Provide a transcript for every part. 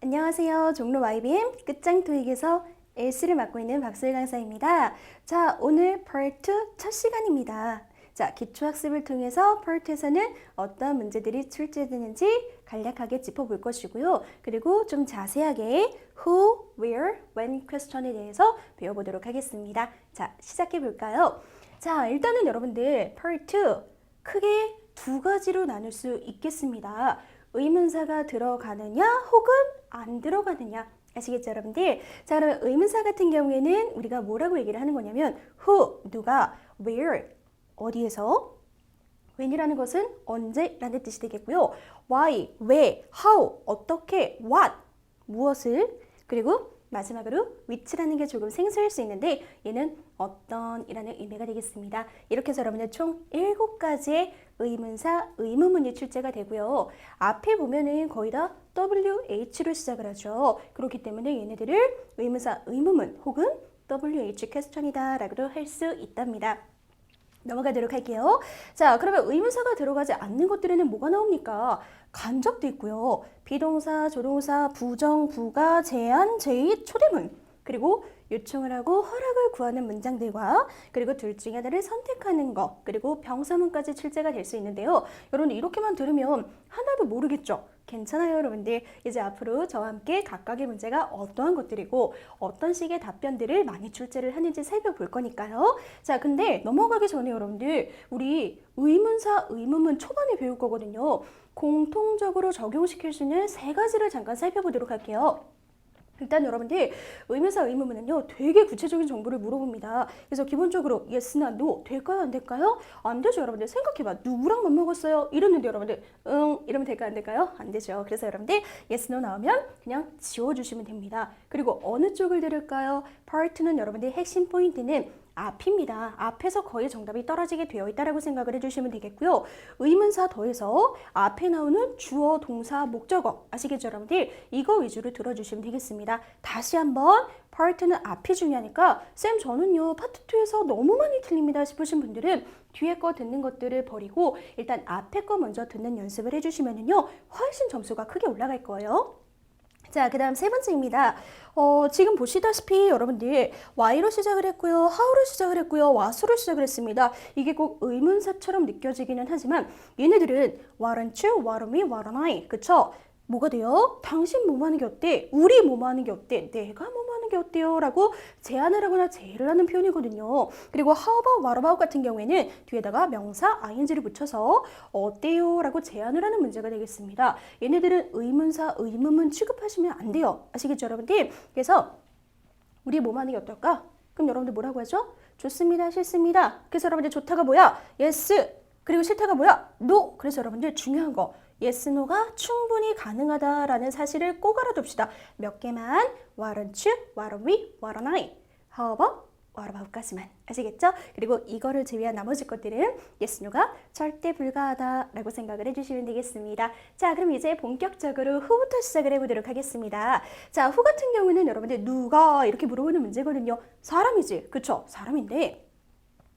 안녕하세요. 종로 YBM 끝장 토익에서 S를 맡고 있는 박소희 강사입니다. 자, 오늘 Part 2 첫 시간입니다. 자, 기초학습을 통해서 Part 2에서는 어떤 문제들이 출제되는지 간략하게 짚어볼 것이고요. 그리고 좀 자세하게 who, where, when 퀘스천에 대해서 배워보도록 하겠습니다. 자, 시작해 볼까요? 자, 일단은 여러분들 Part 2 크게 두 가지로 나눌 수 있겠습니다. 의문사가 들어가느냐 혹은 안 들어가느냐 아시겠죠 여러분들? 자 그러면 의문사 같은 경우에는 우리가 뭐라고 얘기를 하는 거냐면 who 누가 where 어디에서 when이라는 것은 언제라는 뜻이 되겠고요. why 왜 how 어떻게 what 무엇을 그리고 마지막으로 which라는 게 조금 생소할 수 있는데 얘는 어떤이라는 의미가 되겠습니다. 이렇게 해서 여러분들 총 7가지의 의문사, 의문문이 출제가 되고요. 앞에 보면은 거의 다 WH로 시작을 하죠. 그렇기 때문에 얘네들을 의문사, 의문문 혹은 WH 퀘스천이다 라고도 할 수 있답니다. 넘어가도록 할게요. 자, 그러면 의문사가 들어가지 않는 것들에는 뭐가 나옵니까? 간접도 있고요. 비동사, 조동사, 부정, 부가, 제한, 제의, 초대문. 그리고 요청을 하고 허락을 구하는 문장들과 그리고 둘 중에 하나를 선택하는 것 그리고 병사문까지 출제가 될 수 있는데요. 여러분 이렇게만 들으면 하나도 모르겠죠? 괜찮아요 여러분들? 이제 앞으로 저와 함께 각각의 문제가 어떠한 것들이고 어떤 식의 답변들을 많이 출제를 하는지 살펴볼 거니까요. 자 근데 넘어가기 전에 여러분들 우리 의문사 의문문 초반에 배울 거거든요. 공통적으로 적용시킬 수 있는 세 가지를 잠깐 살펴보도록 할게요 일단 여러분들 의문사 의문문은요 되게 구체적인 정보를 물어봅니다. 그래서 기본적으로 yes나 no 될까요 안 될까요? 안 되죠 여러분들 생각해봐 누구랑 밥 먹었어요? 이랬는데 여러분들 응 이러면 될까요 안 될까요? 안 되죠. 그래서 여러분들 yes no 나오면 그냥 지워주시면 됩니다. 그리고 어느 쪽을 들을까요? part는 여러분들 핵심 포인트는 앞입니다. 앞에서 거의 정답이 떨어지게 되어 있다라고 생각을 해주시면 되겠고요. 의문사 더해서 앞에 나오는 주어, 동사, 목적어 아시겠죠, 여러분들? 이거 위주로 들어주시면 되겠습니다. 다시 한번 파트는 앞이 중요하니까 쌤 저는요 파트 2에서 너무 많이 틀립니다 싶으신 분들은 뒤에 거 듣는 것들을 버리고 일단 앞에 거 먼저 듣는 연습을 해주시면은요 훨씬 점수가 크게 올라갈 거예요. 자, 그 다음 세 번째입니다. 어, 지금 보시다시피 여러분들 Y로 시작을 했고요. How로 시작을 했고요. What으로 시작을 했습니다. 이게 꼭 의문사처럼 느껴지기는 하지만 얘네들은 we? What'm I? 그쵸? 뭐가 돼요? 당신 뭐뭐 하는 게 어때? 우리 뭐뭐 하는 게 어때? 내가 뭐뭐 하는 게 어때요? 라고 제안을 하거나 제의를 하는 표현이거든요. 그리고 how about, what about 같은 경우에는 뒤에다가 명사 ing를 붙여서 어때요? 라고 제안을 하는 문제가 되겠습니다. 얘네들은 의문사, 의문문 취급하시면 안 돼요. 아시겠죠, 여러분들? 그래서 우리 뭐뭐 하는 게 어떨까? 그럼 여러분들 뭐라고 하죠? 좋습니다, 싫습니다. 그래서 여러분들 좋다가 뭐야? yes. 그리고 싫다가 뭐야? no. 그래서 여러분들 중요한 거. No가 충분히 가능하다라는 사실을 꼭 알아둡시다. 몇 개만 what'n't you, what'm we, what'm I, how about, what about까지만 아시겠죠? 그리고 이거를 제외한 나머지 것들은 no가 절대 불가하다라고 생각을 해주시면 되겠습니다. 자, 그럼 이제 본격적으로 who부터 시작을 해보도록 하겠습니다. 자, who 같은 경우는 여러분들 누가 이렇게 물어보는 문제거든요. 사람이지, 그쵸? 사람인데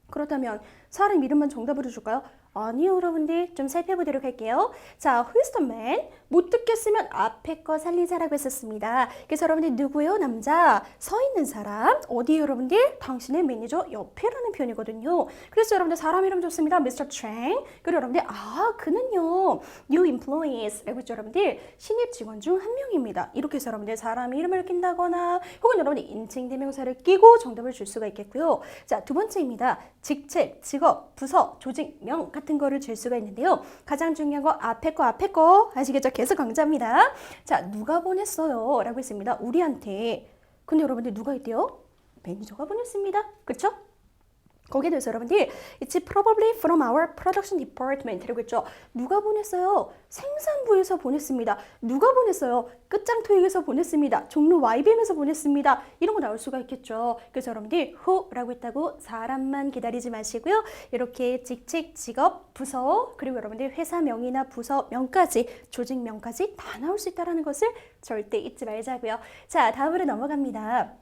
그렇다면 사람 이름만 정답으로 줄까요? 아니요, 여러분들. 좀 살펴보도록 할게요. 자, who is the man? 못 듣겠으면 앞에 거 살리자라고 했었습니다. 그래서 여러분들 누구요? 남자. 서 있는 사람. 어디에요, 여러분들? 당신의 매니저 옆에라는 표현이거든요. 그래서 여러분들 사람 이름 좋습니다. Mr. Chang. 그리고 여러분들, 아, 그는요. New employees. 라고 했죠, 여러분들. 신입 직원 중 한 명입니다. 이렇게 해서 여러분들 사람 이름을 낀다거나 혹은 여러분들 인칭 대명사를 끼고 정답을 줄 수가 있겠고요. 자, 두 번째입니다. 직책, 직업, 부서, 조직, 명 같은 거를 줄 수가 있는데요. 가장 중요한 거 앞에 거 앞에 거 아시겠죠? 계속 강조합니다. 자, 누가 보냈어요? 라고 했습니다. 우리한테. 근데 여러분들 누가 있대요? 매니저가 보냈습니다. 그쵸? 거기에 대해서 여러분들 It's probably from our production department 라고 했죠. 누가 보냈어요? 생산부에서 보냈습니다. 누가 보냈어요? 끝장 토익에서 보냈습니다. 종로 YBM에서 보냈습니다. 이런 거 나올 수가 있겠죠. 그래서 여러분들 who라고 했다고 사람만 기다리지 마시고요. 이렇게 직책, 직업, 부서 그리고 여러분들 회사명이나 부서명까지 조직명까지 다 나올 수 있다는 것을 절대 잊지 말자고요. 자, 다음으로 넘어갑니다.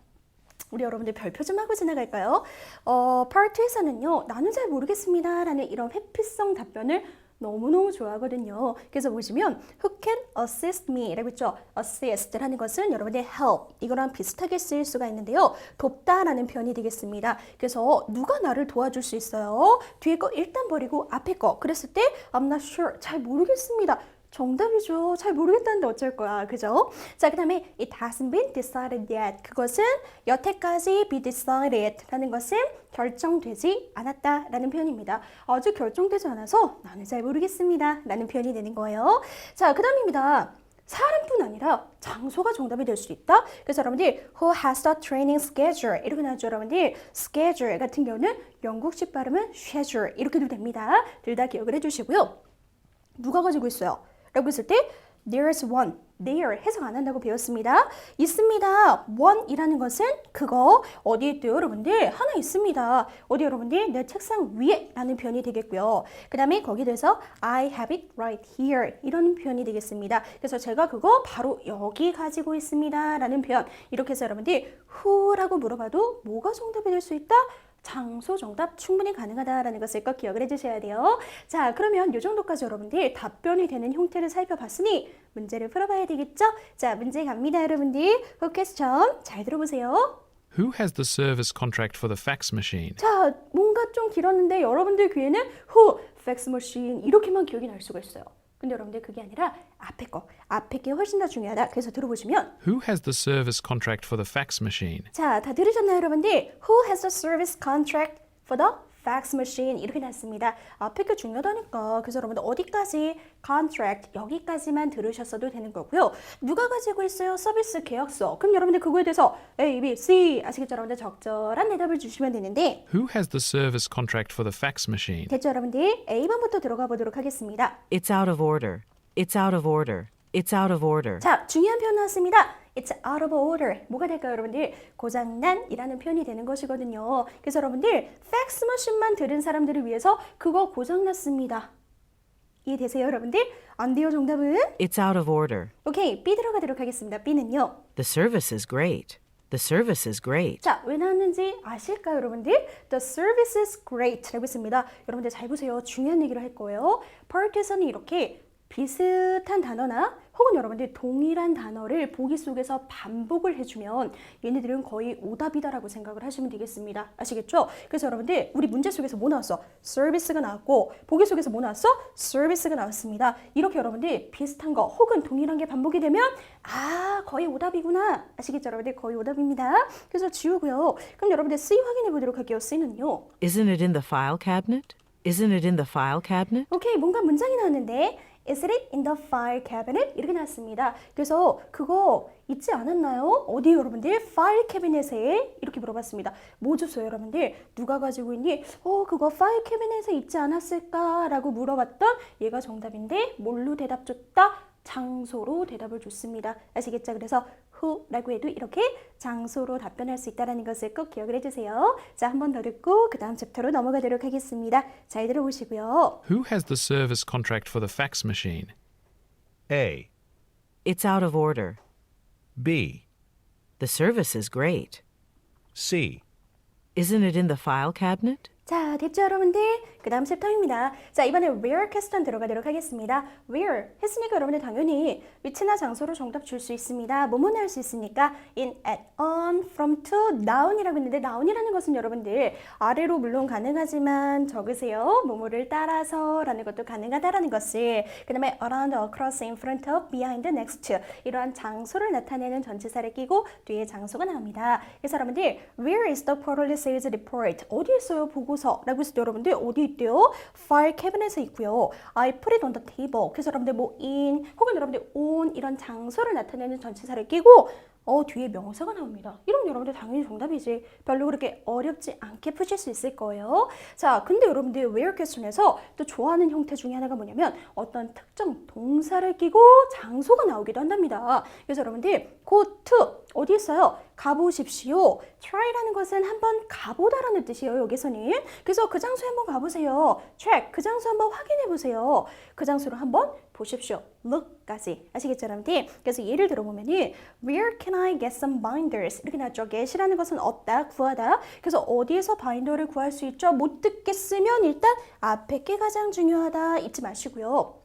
우리 여러분들 별표 좀 하고 지나갈까요? 어, 파트에서는요, 나는 잘 모르겠습니다. 라는 이런 회피성 답변을 너무너무 좋아하거든요. 그래서 보시면 who can assist me 라고 있죠. assist라는 것은 여러분의 help 이거랑 비슷하게 쓰일 수가 있는데요. 돕다라는 표현이 되겠습니다. 그래서 누가 나를 도와줄 수 있어요? 뒤에 거 일단 버리고 앞에 거 그랬을 때 I'm not sure 잘 모르겠습니다. 정답이죠. 잘 모르겠다는데 어쩔 거야. 그죠? 자, 그 다음에 it hasn't been decided yet. 그것은 여태까지 be decided 라는 것은 결정되지 않았다 라는 표현입니다. 아직 결정되지 않아서 나는 잘 모르겠습니다. 라는 표현이 되는 거예요. 자, 그 다음입니다. 사람뿐 아니라 장소가 정답이 될 수 있다. 그래서 여러분들 who has the training schedule 이렇게 나왔죠. 여러분들 schedule 같은 경우는 영국식 발음은 schedule 이렇게도 됩니다. 둘 다 기억을 해주시고요. 누가 가지고 있어요? 라고 했을 때 there's one, there 해석 안 한다고 배웠습니다. 있습니다. one이라는 것은 그거 어디에 있대요 여러분들? 하나 있습니다. 어디 여러분들? 내 책상 위에 라는 표현이 되겠고요. 그 다음에 거기에 대해서 I have it right here 이런 표현이 되겠습니다. 그래서 제가 그거 바로 여기 가지고 있습니다 라는 표현 이렇게 해서 여러분들 who라고 물어봐도 뭐가 정답이 될 수 있다? 장소 정답 충분히 가능하다라는 것을 꼭 기억을 해주셔야 돼요. 자, 그러면 이 정도까지 여러분들 답변이 되는 형태를 살펴봤으니 문제를 풀어봐야 되겠죠? 자, 문제 갑니다, 여러분들. 그 퀘스천 잘 들어보세요. Who has the service contract for the fax machine? 자, 뭔가 좀 길었는데 여러분들 귀에는 who, fax machine 이렇게만 기억이 날 수가 있어요. 근데 여러분들 그게 아니라 앞에 거, 앞에 게 훨씬 더 중요하다. 그래서 들어보시면 Who has the service contract for the fax machine? 자, 다 들으셨나요, 여러분들? Who has the service contract for the fax machine? 이렇게 났습니다. 앞에 게 중요하다니까. 그래서 여러분들 어디까지 contract 여기까지만 들으셨어도 되는 거고요. 누가 가지고 있어요? 서비스 계약서. 그럼 여러분들 그거에 대해서 A, B, C 아시겠죠? 여러분들 적절한 대답을 주시면 되는데 Who has the service contract for the fax machine? 됐죠, 여러분들? A번부터 들어가 보도록 하겠습니다. It's out of order. It's out of order. It's out of order. 자, 중요한 표현 나왔습니다. It's out of order. 뭐가 될까요, 여러분들? 고장난이라는 표현이 되는 것이거든요. 그래서 여러분들 팩스 머신만 들은 사람들을 위해서 그거 고장났습니다. 이해되세요, 여러분들? 안 돼요, 정답은? It's out of order. 오케이, B 들어가도록 하겠습니다. B는요. The service is great. The service is great. 자, 왜 나왔는지 아실까요, 여러분들? The service is great 라고 했습니다. 여러분들 잘 보세요. 중요한 얘기를 할 거예요. 파트에서는 이렇게 비슷한 단어나 혹은 여러분들 동일한 단어를 보기 속에서 반복을 해주면 얘네들은 거의 오답이다라고 생각을 하시면 되겠습니다. 아시겠죠? 그래서 여러분들 우리 문제 속에서 뭐 나왔어? 서비스가 나왔고 보기 속에서 뭐 나왔어? 서비스가 나왔습니다. 이렇게 여러분들 비슷한 거 혹은 동일한 게 반복이 되면 아 거의 오답이구나. 아시겠죠? 여러분들 거의 오답입니다. 그래서 지우고요. 그럼 여러분들 C 확인해 보도록 할게요. C는요. Isn't it in the file cabinet? Isn't it in the file cabinet? 오케이, 뭔가 문장이 나왔는데 Is it in the file cabinet? 이렇게 나왔습니다. 그래서 그거 있지 않았나요? 어디 여러분들? 파일 캐비넷에 이렇게 물어봤습니다. 뭐 줬어요, 여러분들? 누가 가지고 있니? 어, 그거 파일 캐비넷에 있지 않았을까 라고 물어봤던 얘가 정답인데 뭘로 대답 줬다? 장소로 대답을 줬습니다. 아시겠죠? 그래서 who라고 해도 이렇게 장소로 답변할 수 있다는 것을 꼭 기억을 해주세요. 자, 한 번 더 듣고 그 다음 챕터로 넘어가도록 하겠습니다. 잘 들어보시고요. Who has the service contract for the fax machine? A. It's out of order. B. The service is great. C. Isn't it in the file cabinet? 자, 됐죠, 여러분들? 그 다음 챕터입니다. 자, 이번에 where 퀘스천 들어가도록 하겠습니다. where 했으니까 여러분들 당연히 위치나 장소로 정답 줄 수 있습니다. 뭐뭐 나올 수 있으니까 in, at, on, from, to, noun이라고 했는데 noun이라는 것은 여러분들 아래로 물론 가능하지만 적으세요. 뭐뭐를 따라서 라는 것도 가능하다라는 것을 그 다음에 around, across, in front of, behind, next to 이러한 장소를 나타내는 전치사를 끼고 뒤에 장소가 나옵니다. 그래서 여러분들 where is the quarterly sales report? 어디 있어요? 보고 서라고 했을 때 여러분들 어디 있대요? file cabinet에 있고요. I put it on the table. 그래서 여러분들 뭐 in 혹은 여러분들 on 이런 장소를 나타내는 전치사를 끼고 어 뒤에 명사가 나옵니다. 이러면 여러분들 당연히 정답이지. 별로 그렇게 어렵지 않게 푸실 수 있을 거예요. 자, 근데 여러분들 where 퀘스천에서 또 좋아하는 형태 중에 하나가 뭐냐면 어떤 특정 동사를 끼고 장소가 나오기도 한답니다. 그래서 여러분들 go to 어디 있어요? 가보십시오. try라는 것은 한번 가보다라는 뜻이에요. 여기서는 그래서 그 장소에 한번 가보세요. check. 그 장소 한번 확인해 보세요. 그 장소를 한번 보십시오. look까지. 아시겠죠, 여러분들? 그래서 예를 들어보면은 where can I get some binders? 이렇게 나왔죠. get이라는 것은 얻다, 구하다. 그래서 어디에서 바인더를 구할 수 있죠? 못 듣겠으면 일단 앞에 게 가장 중요하다. 잊지 마시고요.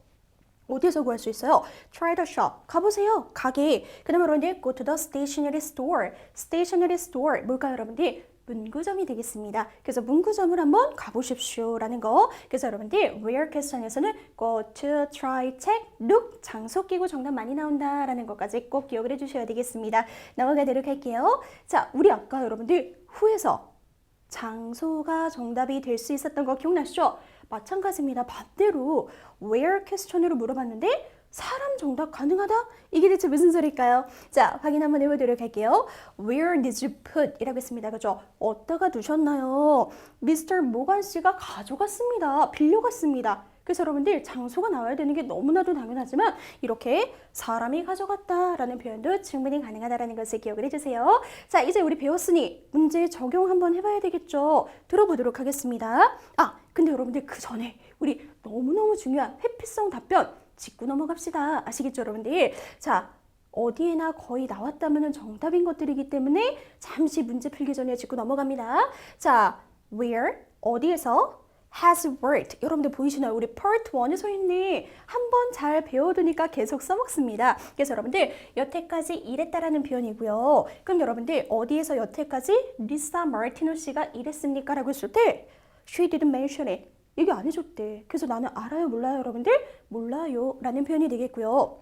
어디에서 구할 수 있어요? Try the shop. 가보세요. 가게. 그 다음에 여러분들 go to the stationery store. stationery store. 뭘까요, 여러분들? 문구점이 되겠습니다. 그래서 문구점을 한번 가보십시오. 라는 거. 그래서 여러분들 where 퀘스천에서는 go to, try, check, look 장소 끼고 정답 많이 나온다. 라는 것까지 꼭 기억을 해주셔야 되겠습니다. 넘어가도록 할게요. 자, 우리 아까 여러분들 후에서 장소가 정답이 될 수 있었던 거 기억나시죠? 마찬가지입니다. 반대로 where 퀘스천으로 물어봤는데 사람 정답 가능하다? 이게 대체 무슨 소리일까요? 자, 확인 한번 해보도록 할게요. Where did you put? 이라고 했습니다. 그죠? 어디다가 두셨나요? 미스터 모건 씨가 가져갔습니다. 빌려갔습니다. 그래서 여러분들 장소가 나와야 되는 게 너무나도 당연하지만 이렇게 사람이 가져갔다라는 표현도 충분히 가능하다라는 것을 기억을 해주세요. 자, 이제 우리 배웠으니 문제 적용 한번 해봐야 되겠죠. 들어보도록 하겠습니다. 아, 근데 여러분들 그 전에 우리 너무너무 중요한 회피성 답변 짚고 넘어갑시다. 아시겠죠, 여러분들? 자, 어디에나 거의 나왔다면 정답인 것들이기 때문에 잠시 문제 풀기 전에 짚고 넘어갑니다. 자, where 어디에서 has worked 여러분들 보이시나요? 우리 part 1에 서 있네. 한번 잘 배워두니까 계속 써먹습니다. 그래서 여러분들 여태까지 일했다라는 표현이고요. 그럼 여러분들 어디에서 여태까지 리사 마르티노 씨가 일했습니까? 라고 했을 때 she didn't mention it. 얘기 안 해줬대. 그래서 나는 알아요, 몰라요, 여러분들? 몰라요. 라는 표현이 되겠고요.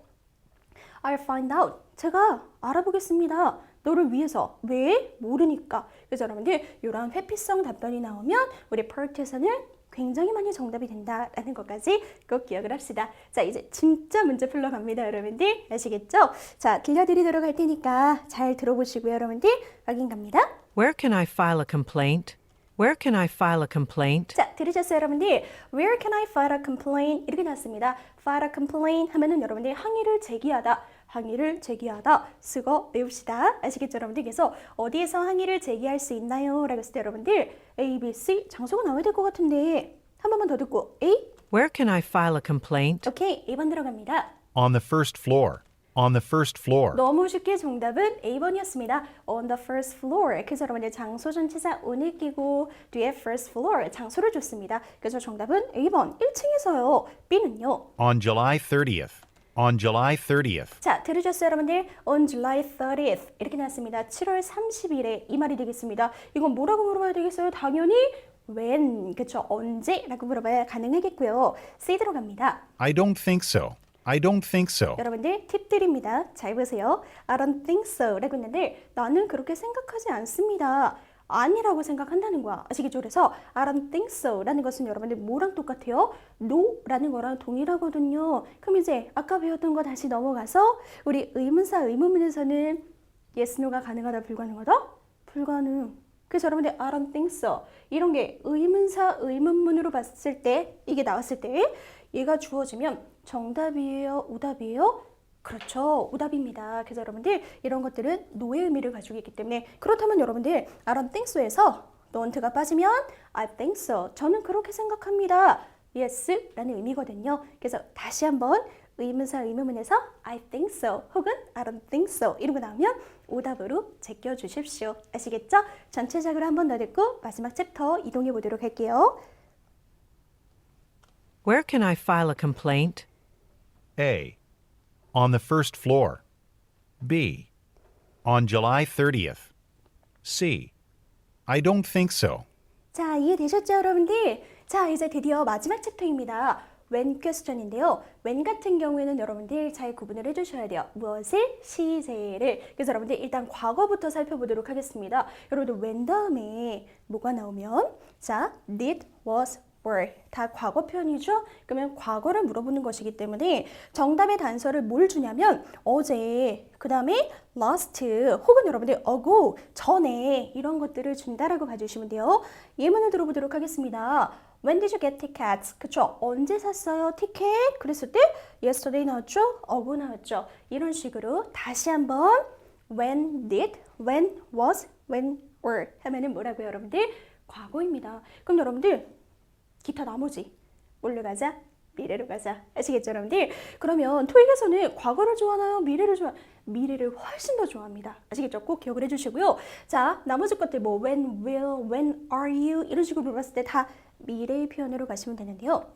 I'll find out. 제가 알아보겠습니다. 너를 위해서. 왜? 모르니까. 그래서 여러분들 이런 회피성 답변이 나오면 우리 퍼트에서는 굉장히 많이 정답이 된다라는 것까지 꼭 기억을 합시다. 자, 이제 진짜 문제 풀러 갑니다, 여러분들. 아시겠죠? 자, 들려드리도록 할 테니까 잘 들어보시고요, 여러분들. 확인 갑니다. Where can I file a complaint? Where can I file a complaint? 자, 들으셨어요, 여러분들? Where can I file a complaint? 이렇게 나왔습니다. file a complaint 하면은 여러분들 항의를 제기하다. 항의를 제기하다 쓰고 외웁시다. 아시겠죠, 여러분들? 그래서 어디에서 항의를 제기할 수 있나요? 라고 했을 때 여러분들 A, B, C 장소가 나와야 될 것 같은데 한 번만 더 듣고 A, Where can I file a complaint? 오케이, 2번 들어갑니다. On the first floor. On the first floor. 너무 쉽게 정답은 A번이었습니다. On the first floor. 그래서 여러분들 장소 전치사 on을 끼고 뒤에 first floor 장소를 줬습니다. 그래서 정답은 A번 1층에서요. B는요. On July 30th. On July 30th. 자, 들으셨어요, 여러분들? On July 30th 이렇게 나왔습니다. 7월 30일에 이 말이 되겠습니다. 이건 뭐라고 물어봐야 되겠어요? 당연히 when, 그쵸? 언제라고 물어봐야 가능하겠고요. C 들어갑니다. I don't think so. I don't think so. 여러분들 팁 드립니다. 잘 보세요. I don't think so 라고 했는데 나는 그렇게 생각하지 않습니다. 아니라고 생각한다는 거야. 아시겠죠? 그래서 I don't think so 라는 것은 여러분들 뭐랑 똑같아요? no 라는 거랑 동일하거든요. 그럼 이제 아까 배웠던 거 다시 넘어가서 우리 의문사 의문문에서는 yes, no가 가능하다 불가능하다? 불가능. 그래서 여러분들 I don't think so 이런 게 의문사 의문문으로 봤을 때 이게 나왔을 때 얘가 주어지면 정답이에요, 오답이에요? 그렇죠. 오답입니다. 그래서 여러분들 이런 것들은 노의 의미를 가지고 있기 때문에 그렇다면 여러분들 I don't think so에서 don't가 빠지면 I think so. 저는 그렇게 생각합니다. yes 라는 의미거든요. 그래서 다시 한번 의문사 의문문에서 I think so 혹은 I don't think so 이런 거 나오면 오답으로 제껴 주십시오. 아시겠죠? 전체적으로 한 번 더 듣고 마지막 챕터 이동해 보도록 할게요. Where can I file a complaint? A. On the first floor. B. On July 30th. C. I don't think so. 자, 이해되셨죠, 여러분들? 자, 이제 드디어 마지막 챕터입니다. when 퀘스천인데요. when 같은 경우에는 여러분들 잘 구분을 해주셔야 돼요. 무엇을? 시제를. 그래서 여러분들 일단 과거부터 살펴보도록 하겠습니다. 여러분들 when 다음에 뭐가 나오면 자, did, was, were 다 과거 표현이죠? 그러면 과거를 물어보는 것이기 때문에 정답의 단서를 뭘 주냐면 어제, 그 다음에 last 혹은 여러분들 ago 전에 이런 것들을 준다라고 봐주시면 돼요. 예문을 들어보도록 하겠습니다. When did you get tickets? 그쵸? 언제 샀어요? 티켓? 그랬을 때 yesterday 나왔죠? ago 나왔죠? 이런 식으로 다시 한번 when did, when was, when were 하면은 뭐라고요, 여러분들? 과거입니다. 그럼 여러분들 기타 나머지 올라가자 미래로 가자 아시겠죠 여러분들? 그러면 토익에서는 과거를 좋아하나요? 미래를 좋아 미래를 훨씬 더 좋아합니다. 아시겠죠? 꼭 기억을 해주시고요. 자 나머지 것들 뭐 when, will, when are you 이런 식으로 물어봤을 때 다 미래의 표현으로 가시면 되는데요.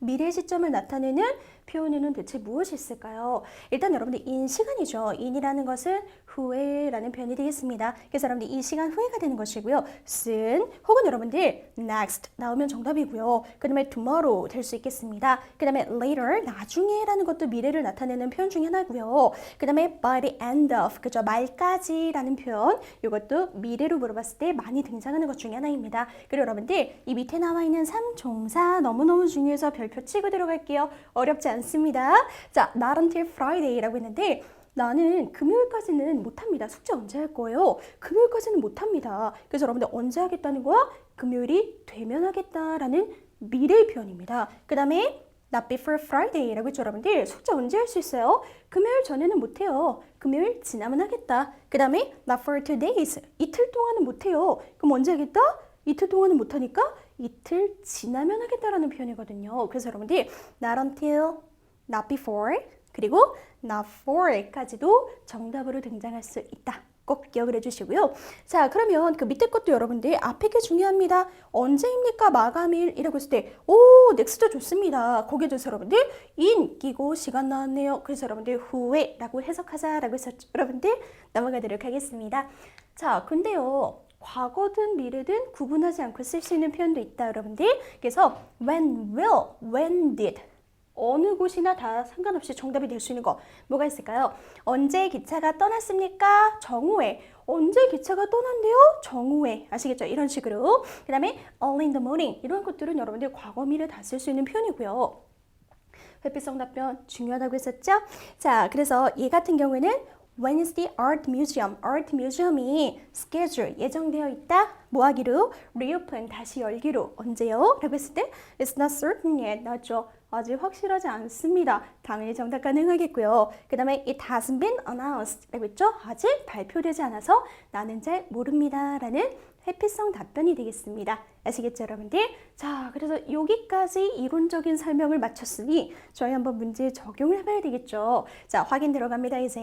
미래 시점을 나타내는 표현에는 대체 무엇이 있을까요? 일단 여러분들 in 시간이죠. in이라는 것은 후에라는 표현이 되겠습니다. 그래서 여러분들 이 시간 후에가 되는 것이고요. soon 혹은 여러분들 next 나오면 정답이고요. 그 다음에 tomorrow 될 수 있겠습니다. 그 다음에 later 나중에라는 것도 미래를 나타내는 표현 중에 하나고요. 그 다음에 by the end of 그죠 말까지라는 표현 이것도 미래로 물어봤을 때 많이 등장하는 것 중에 하나입니다. 그리고 여러분들 이 밑에 나와 있는 3종사 너무너무 중요해서 별표 치고 들어갈게요. 어렵지 않습니다. 자, not until Friday라고 했는데 나는 금요일까지는 못합니다. 숙제 언제 할 거예요? 금요일까지는 못합니다. 그래서 여러분들 언제 하겠다는 거야? 금요일이 되면 하겠다라는 미래의 표현입니다. 그 다음에 not before Friday라고 했죠, 여러분들. 숙제 언제 할 수 있어요? 금요일 전에는 못해요. 금요일 지나면 하겠다. 그 다음에 not for two days. 이틀 동안은 못해요. 그럼 언제 하겠다? 이틀 동안은 못하니까 이틀 지나면 하겠다라는 표현이거든요. 그래서 여러분들 not until, not before, 그리고 not for까지도 정답으로 등장할 수 있다. 꼭 기억을 해주시고요. 자, 그러면 그 밑에 것도 여러분들 앞에 게 중요합니다. 언제입니까? 마감일이라고 했을 때, 오, 넥스트 좋습니다. 거기에 대해서 여러분들 in 끼고 시간 나왔네요. 그래서 여러분들 후에라고 해석하자라고 해서 여러분들 넘어가도록 하겠습니다. 자, 근데요. 과거든 미래든 구분하지 않고 쓸 수 있는 표현도 있다, 여러분들. 그래서 when will, when did 어느 곳이나 다 상관없이 정답이 될 수 있는 거 뭐가 있을까요? 언제 기차가 떠났습니까? 정오에. 언제 기차가 떠난대요? 정오에. 아시겠죠? 이런 식으로. 그 다음에 early in the morning. 이런 것들은 여러분들 과거 미래 다 쓸 수 있는 표현이고요. 회피성 답변 중요하다고 했었죠? 자, 그래서 얘 같은 경우에는 The art museum? art museum이 schedule 예정되어 있다. 뭐 하기로? reopen 다시 열기로 언제요? 라고 했을 때 It's not certain yet. 나죠. 아직 확실하지 않습니다. 당연히 정답 가능하겠고요. 그 다음에 It hasn't been announced. 라고 했죠? 아직 발표되지 않아서 나는 잘 모릅니다. 라는 회피성 답변이 되겠습니다. 아시겠죠, 여러분들? 자, 그래서 여기까지 이론적인 설명을 마쳤으니 저희 한번 문제 적용을 해봐야 되겠죠. 자, 확인 들어갑니다. 이제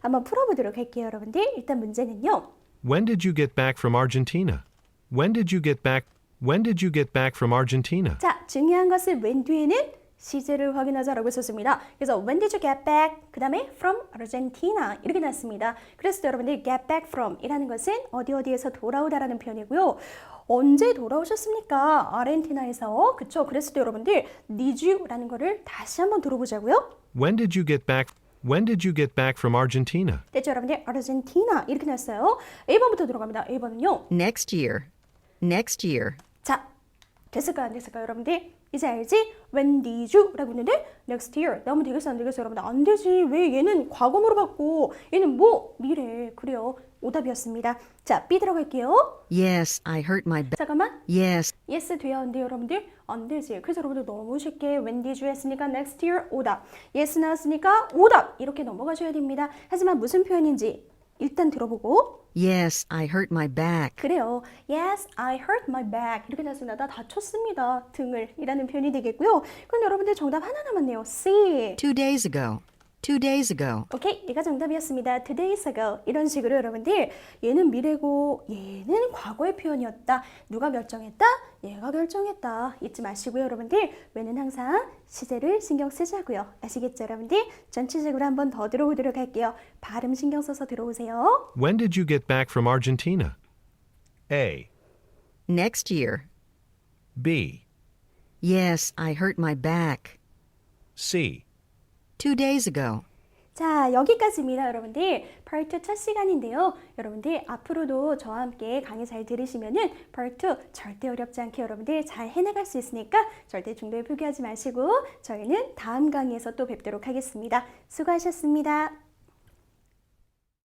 한번 풀어보도록 할게요, 여러분들. 일단 문제는요. When did you get back from Argentina? When did you get back? When did you get back from Argentina? 자, 중요한 것은 when 뒤에는 시제를 확인하자라고 썼습니다. 그래서 when did you get back? 그 다음에 from Argentina 이렇게 났습니다. 그래서 여러분들 get back from 이라는 것은 어디 어디에서 돌아오다라는 표현이고요. 언제 돌아오셨습니까? 아르헨티나에서. 그쵸? 그랬을 때 여러분들 did you라는 거를 다시 한번 들어보자고요. When did you get back? When did you get back from Argentina? 됐죠? 여러분들 아르헨티나 이렇게 났어요. 1번부터 들어갑니다. 1번은요. Next year. Next year. 자, 됐을까요? 안 됐을까요? 여러분들? 이제 알지? When did you? 라고 했는데 next year 나오면 되겠어 안 되겠어? 여러분들 안 되지. 왜 얘는 과거 물어 봤고 얘는 뭐? 미래. 그래요. 오답이었습니다. 자, B 들어갈게요. Yes, I hurt my back. 잠깐만. Yes, yes 돼야 안 돼요, 여러분들? 안 되지. 그래서 여러분들 너무 쉽게 when did you 했으니까 next year 오답. yes 나왔으니까 오답. 이렇게 넘어가셔야 됩니다. 하지만 무슨 표현인지 일단 들어보고 yes, I hurt my back. 그래요. Yes, I hurt my back. 이렇게 됐습니다. 나 다쳤습니다. 등을 이라는 표현이 되겠고요. 그럼 여러분들 정답 하나 남았네요. C. Two days ago. Two days ago. 오케이, 얘가 정답이었습니다. Two days ago. 이런 식으로 여러분들 얘는 미래고 얘는 과거의 표현이었다. 누가 결정했다? 얘가 결정했다. 잊지 마시고요, 여러분들. 왜는 항상 시제를 신경 쓰자고요. 아시겠죠, 여러분들? 전체적으로 한 번 더 들어보도록 할게요. 발음 신경 써서 들어오세요. When did you get back from Argentina? A, Next year. B, Yes, I hurt my back. C. Two days ago. 자, 여기까지입니다, 여러분들. 파트 2첫 시간인데요. 여러분들 앞으로도 저와 함께 강의 잘 들으시면은 파트 2 절대 어렵지 않게 여러분들 잘 해나갈 수 있으니까 절대 중도에 포기하지 마시고 저희는 다음 강의에서 또 뵙도록 하겠습니다. 수고하셨습니다.